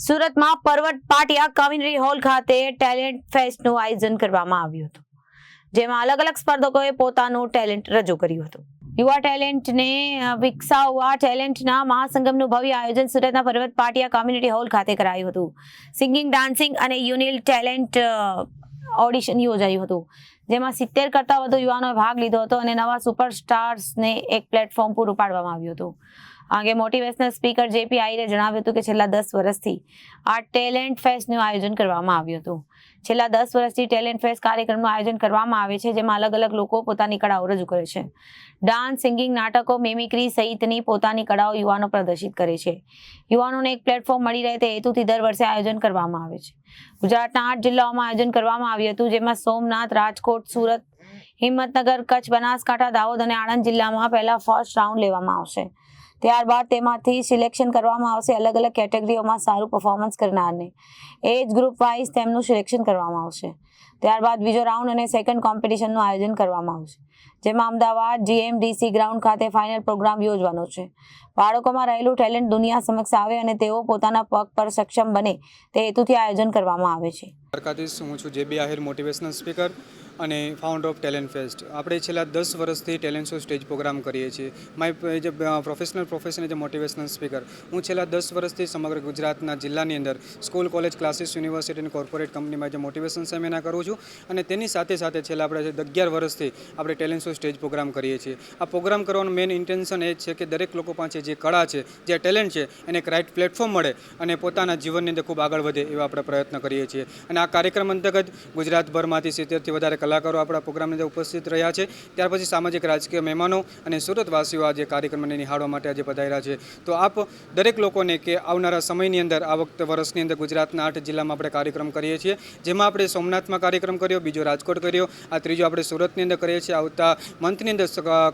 સુરતમાં પર્વત પાટિયા કવિનરી હોલ ખાતે ટેલેન્ટ ફેસ્ટનું આયોજન કરવામાં આવ્યું હતું, જેમાં અલગ અલગ સ્પર્ધકોએ પોતાનું ટેલેન્ટ રજૂ કર્યું હતું. યુવા ટેલેન્ટને વિકસાવવા, ટેલેન્ટના મહાસંગમનું ભવ્ય આયોજન સુરતના પર્વત પાટિયા કમ્યુનિટી હોલ ખાતે કરાયું હતું. સિંગિંગ, ડાન્સિંગ અને યુનિલ ટેલેન્ટ ઓડિશન યોજાયું હતું, જેમાં સિત્તેર કરતાં વધુ યુવાનોએ ભાગ લીધો હતો અને નવા સુપરસ્ટાર્સને એક પ્લેટફોર્મ પૂરું પાડવામાં આવ્યું હતું. આ અંગે મોટિવેશનલ સ્પીકર જેપી આહિરે જણાવ્યું હતું કે છેલ્લા દસ વર્ષથી આ ટેલેન્ટ ફેસ્ટનું આયોજન કરવામાં આવ્યું હતું. છેલ્લા દસ વર્ષથી ટેલેન્ટ ફેસ્ટ કાર્યક્રમનું આયોજન કરવામાં આવે છે, જેમાં અલગ અલગ લોકો પોતાની કળાઓ રજૂ કરે છે. ડાન્સ, સિંગિંગ, નાટકો, મેમિક્રી સહિતની પોતાની કળાઓ યુવાનો પ્રદર્શિત કરે છે. યુવાનોને એક પ્લેટફોર્મ મળી રહે તે હેતુથી દર વર્ષે આયોજન કરવામાં આવે છે. ગુજરાતના આઠ જિલ્લાઓમાં આયોજન કરવામાં આવ્યું હતું, જેમાં સોમનાથ, રાજકોટ, સુરત હિંમતનગર કચ્છ બનાસકાંઠા, દાહોદ અને આણંદ જિલ્લામાં પહેલા ફર્સ્ટ રાઉન્ડ લેવામાં આવશે. ત્યારબાદ તેમાંથી સિલેક્શન કરવામાં આવશે અલગ અલગ કેટેગરીઓમાં સારું પરફોર્મન્સ કરનારને. એજ ગ્રુપ વાઇઝ તેમનું સિલેક્શન કરવામાં આવશે. ત્યારબાદ બીજો રાઉન્ડ અને સેકન્ડ કોમ્પિટિશનનું આયોજન કરવામાં આવશે. જેમાં અમદાવાદ જીએમડીસી ગ્રાઉન્ડ ખાતે ફાઇનલ પ્રોગ્રામ યોજવાનો છે. બાળકોમાં રહેલું ટેલેન્ટ દુનિયા સમક્ષ આવે અને તેઓ પોતાના પગ પર સક્ષમ બને તે હેતુથી આયોજન કરવામાં આવે છે. હું છું જેબી આહિર મોટિવેશનલ સ્પીકર અને ફાઉન્ડર ઓફ ટેલેન્ટ ફેસ્ટ આપણે છેલ્લા દસ વર્ષથી ટેલેન્ટ શો સ્ટેજ પ્રોગ્રામ કરીએ છીએ. માય જે professional profession a motivational speaker હું છેલ્લા દસ વર્ષથી સમગ્ર ગુજરાતના જિલ્લાની અંદર સ્કૂલ કોલેજ ક્લાસીસ યુનિવર્સિટી અને કોર્પોરેટ કંપનીમાં જે મોટિવેશન સેમિનાર કરું છું અને તેની સાથે સાથે છેલ્લા આપણે અગિયાર વર્ષથી આપણે ટેલેન્ટ શો સ્ટેજ પ્રોગ્રામ કરીએ છીએ. આ પ્રોગ્રામ કરવાનું મેઇન ઇન્ટેન્શન એ છે કે દરેક લોકો પાસે જે કળા છે, જે ટેલેન્ટ છે, એને એક રાઇટ પ્લેટફોર્મ મળે અને પોતાના જીવનની અંદર ખૂબ આગળ વધે એવા આપણે પ્રયત્ન કરીએ છીએ. અને આ કાર્યક્રમ અંતર્ગત ગુજરાતભરમાંથી સિત્તેરથી વધારે કલાકારો આપણા પ્રોગ્રામની અંદર ઉપસ્થિત રહ્યા છે. ત્યાર પછી સામાજિક રાજકીય મહેમાનો અને સુરતવાસીઓ આજે કાર્યક્રમને નિહાળવા માટે આજે પધાર્યા છે. તો આપ દરેક લોકોને કે આવનારા સમયની અંદર, આ વખતે વર્ષની અંદર ગુજરાતના આઠ જિલ્લામાં આપણે કાર્યક્રમ કરીએ છીએ. જેમાં આપણે સોમનાથમાં કાર્યક્રમ કર્યો, બીજો રાજકોટ કર્યો, આ ત્રીજો આપણે સુરતની અંદર કરીએ છીએ, આવતા મંથની અંદર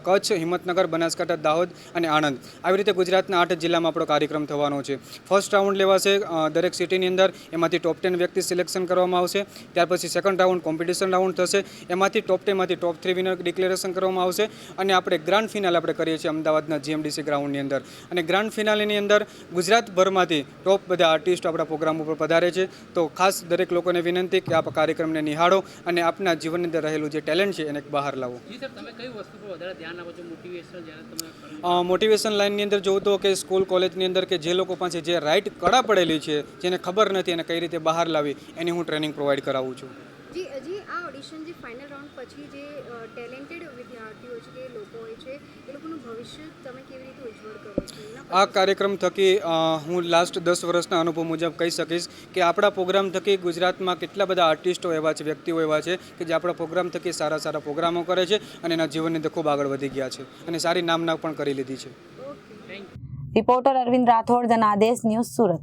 કચ્છ, હિંમતનગર, બનાસકાંઠા, દાહોદ અને આણંદ. આવી રીતે ગુજરાતના આઠ જિલ્લામાં આપણો કાર્યક્રમ થવાનો છે. ફર્સ્ટ રાઉન્ડ લેવાશે દરેક સિટીની અંદર. એમાંથી ટોપ ટેન વ્યક્તિ સિલેક્શન કરવામાં આવશે. ત્યાર પછી સેકન્ડ રાઉન્ડ કોમ્પિટિશન રાઉન્ડ થશે. એમાંથી ટોપ ટેનમાંથી ટોપ થ્રી વિનર ડિક્લેરેશન કરવામાં આવશે. અને આપણે ગ્રાન્ડ ફિનાલ આપણે કરીએ છીએ અમદાવાદના જીએમડીસી ગ્રાઉન્ડની અંદર. અને ગ્રાન્ડ ફિનાલેની અંદર ગુજરાતભરમાંથી ટોપ બધા આર્ટિસ્ટ આપણા પ્રોગ્રામ ઉપર પધારે છે. તો ખાસ દરેક લોકોને વિનંતી કે આપ કાર્યક્રમને નિહાળો અને આપના જીવનની અંદર રહેલું જે ટેલેન્ટ છે એને બહાર લાવો. છો? મોટિવેશન લાઇનની અંદર જોવું તો કે સ્કૂલ કોલેજની અંદર કે જે લોકો પાસે જે રાઈટ કળા પડેલી છે જેને ખબર નથી એને કઈ રીતે બહાર લાવી એની હું ટ્રેનિંગ પ્રોવાઈડ કરાવું છું. જી હજી આ ઓડિશન જે ફાઇનલ રાઉન્ડ પછી જે ટેલેન્ટેડ વિદ્યાર્થીઓ છે કે લોકો હોય છે એ લોકોનું ભવિષ્ય તમે કેવી રીતે ઉજ્જવળ કરો છો? આ કાર્યક્રમ થકી હું લાસ્ટ દસ વર્ષના અનુભવ મુજબ કહી શકીશ કે આપણા પ્રોગ્રામ થકી ગુજરાતમાં કેટલા બધા આર્ટિસ્ટો એવા છે વ્યક્તિઓ એવા છે કે જે આપણા પ્રોગ્રામ થકી સારા સારા પ્રોગ્રામો કરે છે અને એના જીવનની અંદર ખૂબ આગળ વધી ગયા છે અને સારી નામના પણ કરી લીધી છે. Okay reporter Arvind Rathod Janadesh news Surat.